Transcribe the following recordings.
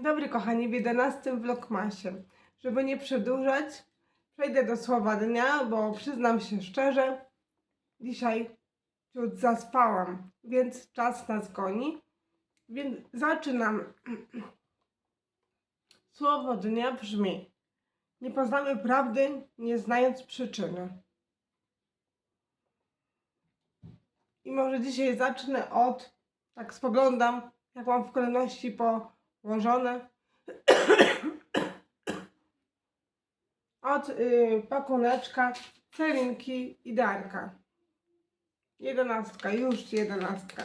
Dzień dobry kochani w 11 vlogmasie. Żeby nie przedłużać, przejdę do słowa dnia, bo przyznam się szczerze, dzisiaj ciut zaspałam, więc czas nas goni. Więc zaczynam. Słowo dnia brzmi: Nie poznamy prawdy, nie znając przyczyny. I może dzisiaj zacznę od, tak spoglądam, jak mam w kolejności położone. Od y, pakuneczka, celinki i darka. Jedenastka, już jedenastka.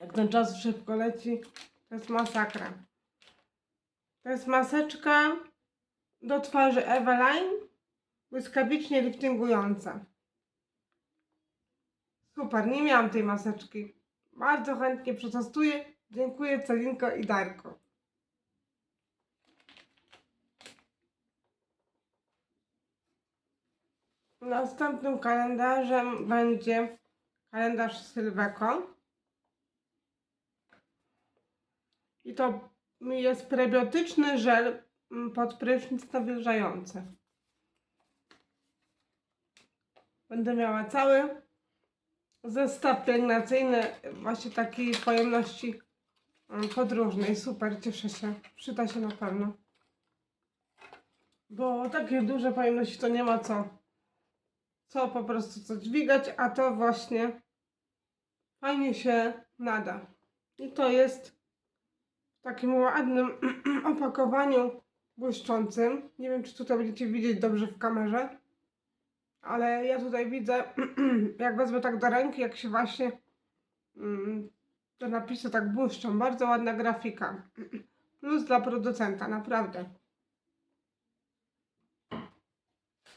Jak ten czas szybko leci, to jest masakra. To jest maseczka do twarzy Eveline, błyskawicznie liftingująca. Super, nie miałam tej maseczki. Bardzo chętnie przetestuję. Dziękuję Celinko i Darko. Następnym kalendarzem będzie kalendarz Sylweko. I to jest prebiotyczny żel mm, pod prysznic nawilżający. Będę miała cały zestaw pielęgnacyjny właśnie takiej pojemności podróżnej. Super, cieszę się. Przyda się na pewno. Bo takie duże pojemności to nie ma co, co po prostu co dźwigać, a to właśnie fajnie się nada. I to jest w takim ładnym opakowaniu błyszczącym. Nie wiem, czy tutaj będziecie widzieć dobrze w kamerze, ale ja tutaj widzę, jak wezmę tak do ręki, jak się właśnie mm, te napisy tak błyszczą. Bardzo ładna grafika. Plus dla producenta, naprawdę.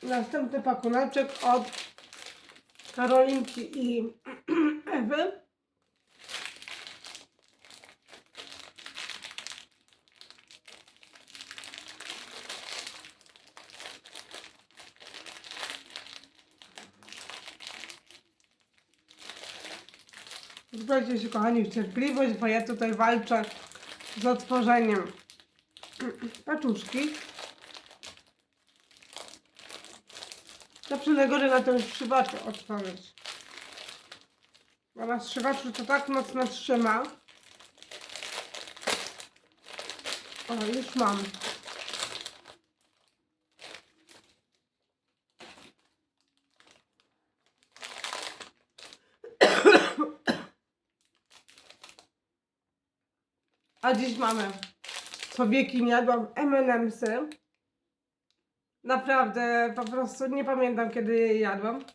Następny pakuneczek od Karolinki i Ewy. Zbrodźcie się kochani w cierpliwość, bo ja tutaj walczę z otworzeniem paczuszki. Zawsze najgorzej na tym strzywaczu otworzyć. Bo na strzywaczu to tak mocno trzyma. O, już mam. A dziś mamy co wieki nie jadłam M&M'sy. Naprawdę, po prostu nie pamiętam kiedy je jadłam.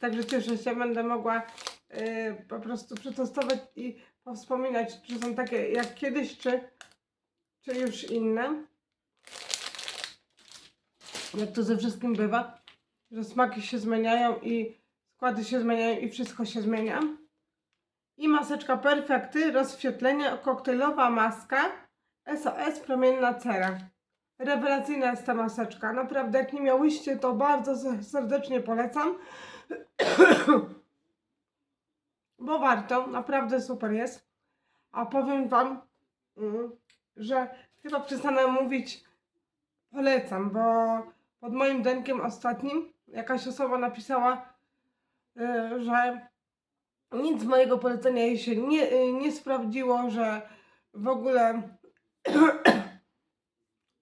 Także cieszę się, będę mogła y, po prostu przetestować i wspominać, czy są takie jak kiedyś, czy, czy już inne. Jak to ze wszystkim bywa, że smaki się zmieniają i składy się zmieniają i wszystko się zmienia. I maseczka Perfekty, rozświetlenie, koktajlowa maska, SOS, promienna cera. Rewelacyjna jest ta maseczka. Naprawdę, jak nie miałyście, to bardzo se- serdecznie polecam. Bo warto, naprawdę super jest. A powiem Wam, mm, że chyba przestanę mówić polecam, bo pod moim denkiem ostatnim jakaś osoba napisała, y, że nic z mojego polecenia jej się nie, y, nie sprawdziło, że w ogóle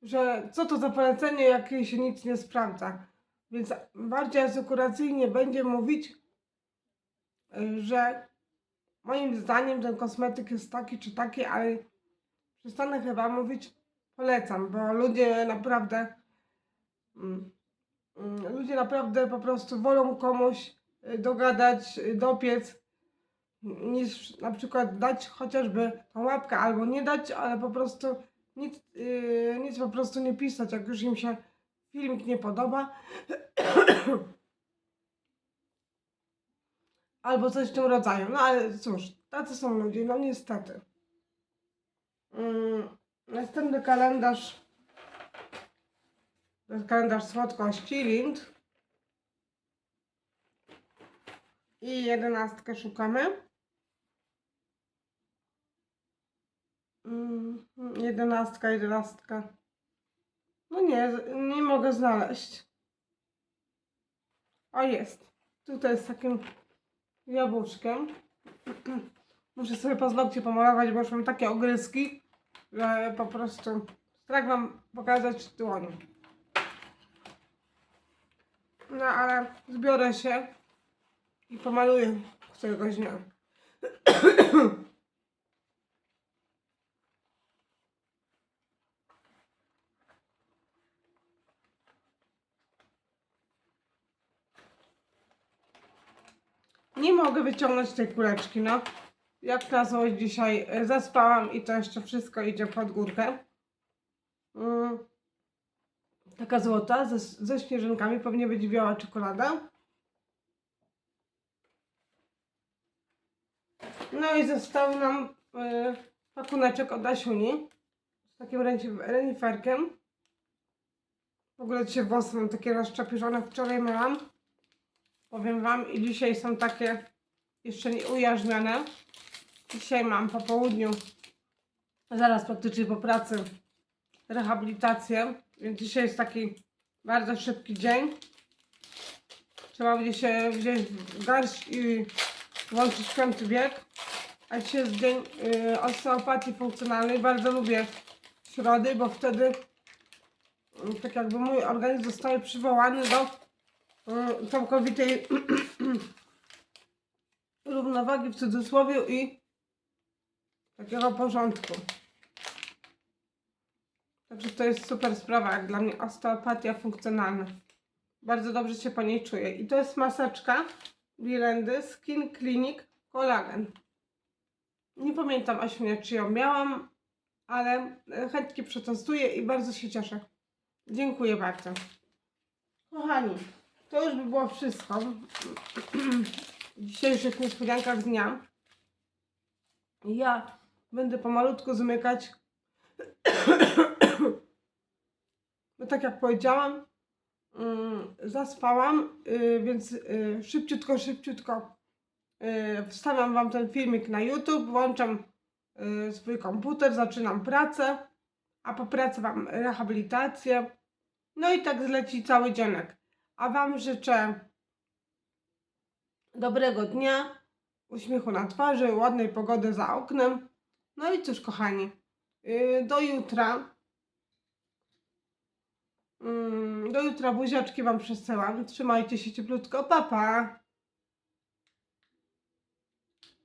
że co to za polecenie, jak jej się nic nie sprawdza. Więc bardziej asekuracyjnie będzie mówić, y, że moim zdaniem ten kosmetyk jest taki czy taki, ale przestanę chyba mówić polecam, bo ludzie naprawdę mm, mm, ludzie naprawdę po prostu wolą komuś y, dogadać, dopiec niż na przykład dać chociażby tą łapkę albo nie dać, ale po prostu nic, yy, nic po prostu nie pisać, jak już im się filmik nie podoba. Albo coś w tym rodzaju. No ale cóż, tacy są ludzie, no niestety. Mm, następny kalendarz. To jest kalendarz słodkości, Lind. I jedenastkę szukamy. Mm, jedenastka, jedenastka. No nie, nie mogę znaleźć. O, jest. Tutaj z takim jabłuszkiem. Muszę sobie paznokcie pomalować, bo już mam takie ogryzki, że po prostu strach wam pokazać dłonią. No ale zbiorę się i pomaluję któregoś dnia. Nie mogę wyciągnąć tej kuleczki, no. Jak na złość dzisiaj e, zaspałam i to jeszcze wszystko idzie pod górkę. Mm. Taka złota ze, ze śnieżynkami, pewnie będzie biała czekolada. No i został nam y, pakuneczek od Asiuni z takim reniferkiem. W ogóle dzisiaj włosy mam takie rozczapiżone, wczoraj miałam. Powiem Wam i dzisiaj są takie jeszcze nie ujarzmione. Dzisiaj mam po południu, zaraz praktycznie po pracy, rehabilitację, więc dzisiaj jest taki bardzo szybki dzień. Trzeba będzie się w garść i włączyć piąty bieg. A dzisiaj jest dzień y, osteopatii funkcjonalnej. Bardzo lubię środy, bo wtedy y, tak jakby mój organizm zostaje przywołany do całkowitej równowagi w cudzysłowie i takiego porządku. Także to jest super sprawa, jak dla mnie osteopatia funkcjonalna. Bardzo dobrze się po niej czuję. I to jest maseczka Birendy Skin Clinic Collagen. Nie pamiętam Asiunia, czy ją miałam, ale e, chętnie przetestuję i bardzo się cieszę. Dziękuję bardzo. Kochani, to już by było wszystko w dzisiejszych niespodziankach dnia. Ja będę pomalutku zmykać. Bo tak jak powiedziałam, mm, zaspałam, y, więc y, szybciutko, szybciutko y, wstawiam Wam ten filmik na YouTube, włączam swój komputer, zaczynam pracę, a po pracy Wam rehabilitację. No i tak zleci cały dzionek. A Wam życzę dobrego dnia, uśmiechu na twarzy, ładnej pogody za oknem. No i cóż, kochani, yy, do jutra. Mm, Do jutra buziaczki Wam przesyłam. Trzymajcie się cieplutko. Pa, pa.